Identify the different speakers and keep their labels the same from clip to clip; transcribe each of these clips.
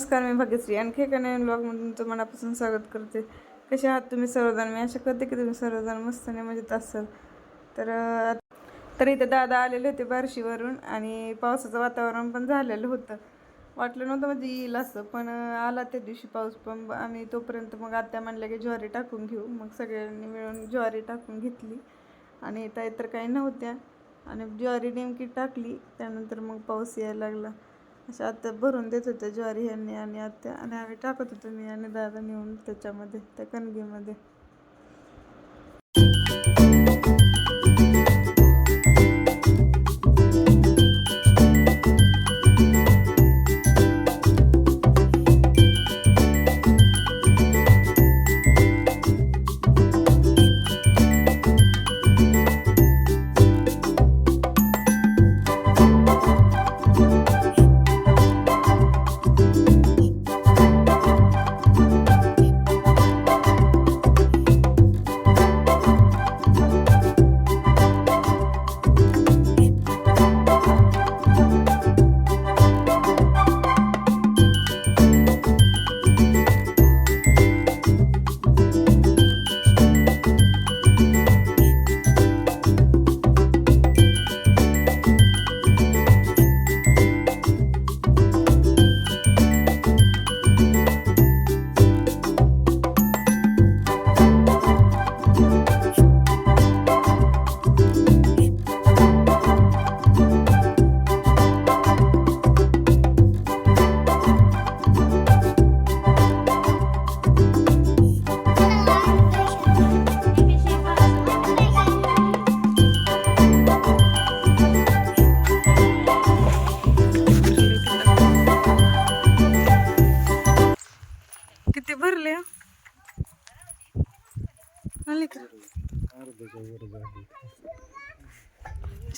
Speaker 1: नमस्कार मी भाग्यश्री. आणखी एका नवीन ब्लॉगमध्ये तुमचं मनापासून स्वागत करते. कसे आहात तुम्ही सर्वजण? मी अशा करते की तुम्ही सर्वजण मस्त आणि मजेत असाल. तर तर इथे दादा आलेले होते बार्शीवरून आणि पावसाचं वातावरण पण झालेलं होतं. वाटलं नव्हतं म्हणजे येईल असं पण आला त्या दिवशी पाऊस पण. आम्ही तोपर्यंत मग आत्या म्हणल्या की ज्वारी टाकून घेऊ. मग सगळ्यांनी मिळून ज्वारी टाकून घेतली. आणि ताई तर काही नव्हत्या. आणि ज्वारी नेमकी टाकली. त्यानंतर मग पाऊस यायला लागला. अशा आत्या भरून देत होत्या ज्वारी ह्यांनी आणि आत्या आणि आम्ही टाकत होतो मी आणि दादा नेऊन त्याच्यामध्ये त्या कणगीमध्ये.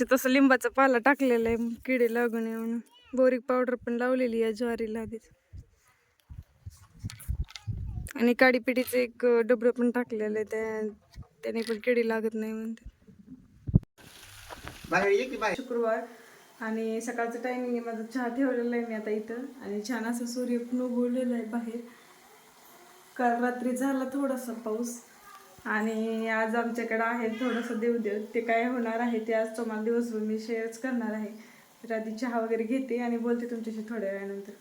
Speaker 1: तसं लिंबाचा पाला टाकलेला आहे किडे लागू नये म्हणून. बोरिक पावडर पण लावलेली आहे ज्वारीला आधीच. आणि काडीपिटीचं एक डबडं पण टाकलेलं आहे त्या त्याने पण किडी लागत नाही म्हणते. शुक्रवार. आणि सकाळचं टायमिंग आहे माझा चहा ठेवलेला आहे मी आता इथं. आणि छान असं सूर्य पण उगवलेला आहे बाहेर. काल रात्री झाला थोडासा पाऊस. आणि आज आमच्याकडे आहे थोडंसं देवदेव. ते काय होणार आहे ते आज तुम्हाला दिवसभर मी शेअरच करणार आहे. तर आधी चहा वगैरे घेते आणि बोलते तुमच्याशी थोड्या वेळानंतर.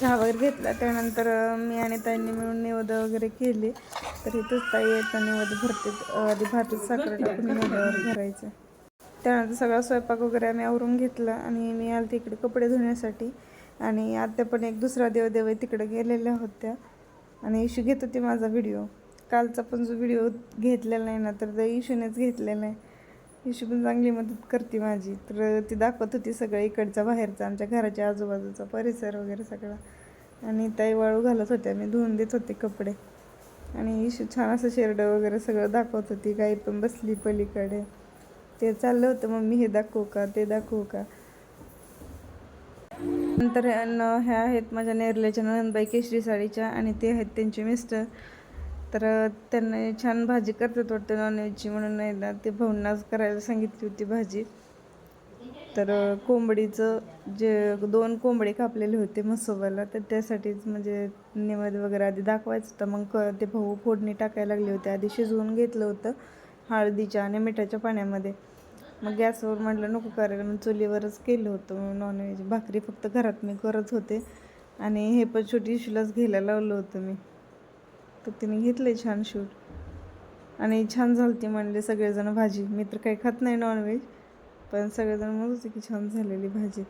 Speaker 1: चहा वगैरे घेतला त्यानंतर मी आणि ताईंनी मिळून निवद वगैरे केले. तर इथंच ताई येत निवद भरते आधी भातात साखर टाकून निवदावर भरायचं. त्यानंतर सगळा स्वयंपाक वगैरे आम्ही आवरून घेतला आणि मी आले तिकडे कपडे धुण्यासाठी. आणि आत्या पण एक दुसरा देवदेव तिकडे गेलेल्या होत्या. आणि इशू घेत होती माझा व्हिडिओ कालचा पण जो व्हिडिओ घेतलेला नाही ना तर त्या इशूनेच घेतलेला आहे. इशू पण चांगली मदत करते माझी. तर ती दाखवत होती सगळं इकडचा बाहेरचा आमच्या घराच्या आजूबाजूचा परिसर वगैरे सगळा. आणि ताई वाळू घालत होत्या मी धुवून देत होते कपडे. आणि इशू छान असं शेरडं वगैरे सगळं दाखवत होती. गाई पण बसली पलीकडे. ते चाललं होतं मग मी हे दाखवू का? ते दाखवू का? नंतर ह्या आहेत माझ्या नेरल्याच्या नंदबाई केशरी साडीच्या आणि ते आहेत त्यांचे मिस्टर. तर त्यांना छान भाजी करतात वाटतं नॉनव्हेजची म्हणून. एकदा ते भाऊंनाच करायला सांगितली होती भाजी. तर कोंबडीचं जे दोन कोंबडे कापलेले होते मसोबाला तर त्यासाठीच म्हणजे निवेद वगैरे आधी दाखवायचं होतं. मग क ते भाऊ फोडणी टाकायला लागले होते. आधी शिजवून घेतलं होतं हळदीच्या आणि मिठाच्या पाण्यामध्ये. मग गॅसवर म्हटलं नको कारण मग चुलीवरच केलं होतं. नॉनव्हेज भाकरी फक्त घरात मी करत होते. आणि हे पण छोटी इशूलाच घ्यायला लावलं होतं मी. तर तिने घेतलं छान शूट. आणि छान झाली ती म्हणले सगळेजण भाजी. मी तर काही खात नाही नॉनव्हेज पण सगळेजण म्हणत होते की छान झालेली भाजी.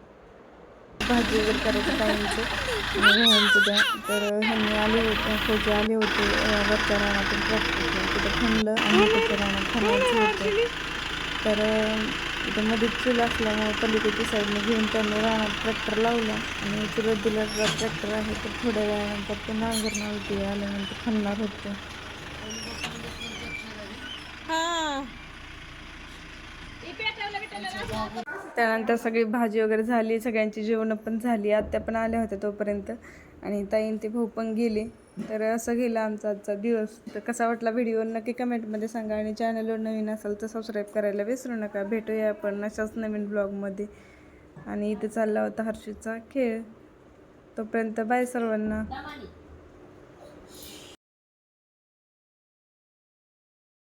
Speaker 1: भाजी वगैरे करायचं टाईमचं होतं तर ह्यांनी आले होते फौजे आले होते. वरच्या रानातून तिथं थांबलं आणि रानात होतं. तर इथं मध्ये चूल असल्यामुळे पलीकडच्या साईडने घेऊन त्यांनी रानात ट्रॅक्टर लावला आणि चुलत दिला ट्रॅक्टर आहे तर थोड्या वेळानंतर ते नांगरणावरती आल्यानंतर खाणार होते. हां. त्यानंतर सगळी भाजी वगैरे झाली सगळ्यांची जेवणं पण झाली आत्या पण आल्या होत्या तोपर्यंत. आणि ताईन ते भाऊ पण गेले. तर असं गेला आमचा आजचा दिवस. तर कसा वाटला व्हिडिओ नक्की कमेंटमध्ये सांगा आणि चॅनलवर नवीन असाल तर सबस्क्राईब करायला विसरू नका. भेटूया आपण अशाच नवीन ब्लॉगमध्ये आणि इथे चालला होता हर्षीचा खेळ. तोपर्यंत बाय सर्वांना.